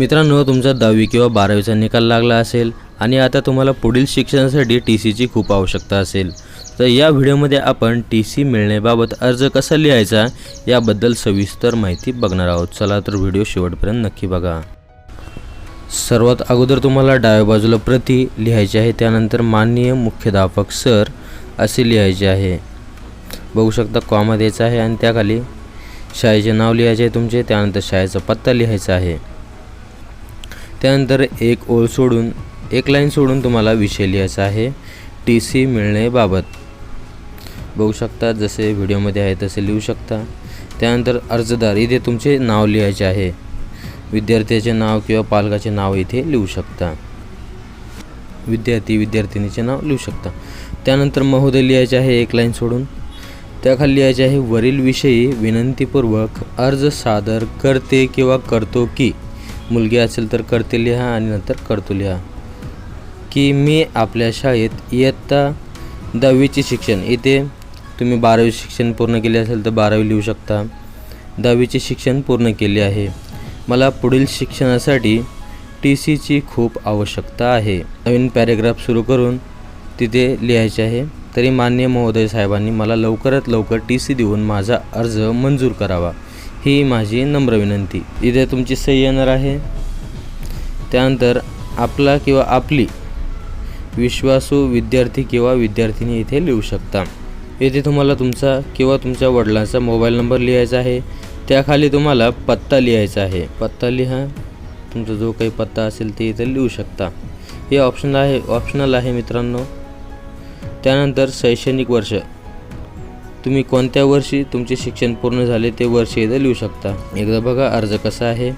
मित्रांनो तुमचा दहावी किंवा बारावीचा निकाल लागला असेल आणि आता तुम्हाला पुढील शिक्षणासाठी टी सीची खूप आवश्यकता असेल तर या व्हिडिओमध्ये आपण टी सी मिळण्याबाबत अर्ज कसा लिहायचा याबद्दल सविस्तर माहिती बघणार आहोत. चला तर व्हिडिओ शेवटपर्यंत नक्की बघा. सर्वात अगोदर तुम्हाला डाव्या बाजूला प्रति लिहायची आहे त्यानंतर माननीय मुख्याध्यापक सर असे लिहायचे आहे. बघू शकता कॉमा द्यायचा आहे आणि त्याखाली शाळेचे नाव लिहायचे आहे तुमचे त्यानंतर शाळेचा पत्ता लिहायचा आहे. त्यानंतर एक ओळ सोडून एक लाईन सोडून तुम्हाला विषय लिहायचा आहे. टी सी मिळण्याबाबत. बघू शकता जसे व्हिडिओमध्ये आहे तसे लिहू शकता. त्यानंतर अर्जदार इथे तुमचे नाव लिहायचे आहे. विद्यार्थ्याचे नाव किंवा पालकाचे नाव इथे लिहू शकता. विद्यार्थी विद्यार्थिनीचे नाव लिहू शकता. त्यानंतर महोदय लिहायचे आहे एक लाईन सोडून. त्याखाली लिहायचे आहे वरील विषयी विनंतीपूर्वक अर्ज सादर करते किंवा करतो की. मुलगी असेल तर करते लिहा आणि नंतर करतो लिहा. की मी आपल्या शाळेत इयत्ता दहावीचे शिक्षण इथे तुम्ही बारावी शिक्षण पूर्ण केले असेल तर बारावी लिहू शकता. दहावीचे शिक्षण पूर्ण केले आहे. मला पुढील शिक्षणासाठी टी सीची खूप आवश्यकता आहे. नवीन पॅरेग्राफ सुरू करून तिथे लिहायचे आहे. तरी मान्य महोदय साहेबांनी मला लवकरात लवकर टी सी देऊन माझा अर्ज मंजूर करावा. ही माझी नम्र विनंती. इथे तुमची सही येणार आहे. त्यानंतर आपला किंवा आपली विश्वासू विद्यार्थी किंवा विद्यार्थिनी इथे लिहू शकता. येथे तुम्हाला तुमचा किंवा तुमच्या वडिलांचा मोबाईल नंबर लिहायचा आहे. त्याखाली तुम्हाला पत्ता लिहायचा आहे. पत्ता लिहा. तुमचा जो काही पत्ता असेल ते इथे लिहू शकता. हे ऑप्शन आहे ऑप्शनल आहे मित्रांनो. त्यानंतर शैक्षणिक वर्ष. तुम्ही कोणत्या वर्षी तुमचे शिक्षण पूर्ण झाले ते वर्ष एकदा लिहू शकता. एकदा बघा अर्ज कसा आहे.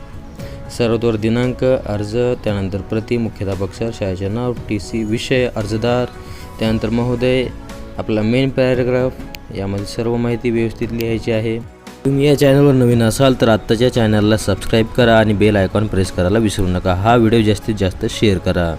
सर्वतोवर दिनांक अर्ज त्यानंतर प्रति मुख्याध्यापक सर शाळेचे नाव टी सी विषय अर्जदार त्यानंतर महोदय आपला मेन पॅराग्राफ यामध्ये सर्व माहिती व्यवस्थित लिहायची आहे. तुम्ही या चॅनलवर नवीन असाल तर आत्ताच्या चॅनलला सबस्क्राईब करा आणि बेल आयकॉन प्रेस करायला विसरू नका. हा व्हिडिओ जास्तीत जास्त शेअर करा.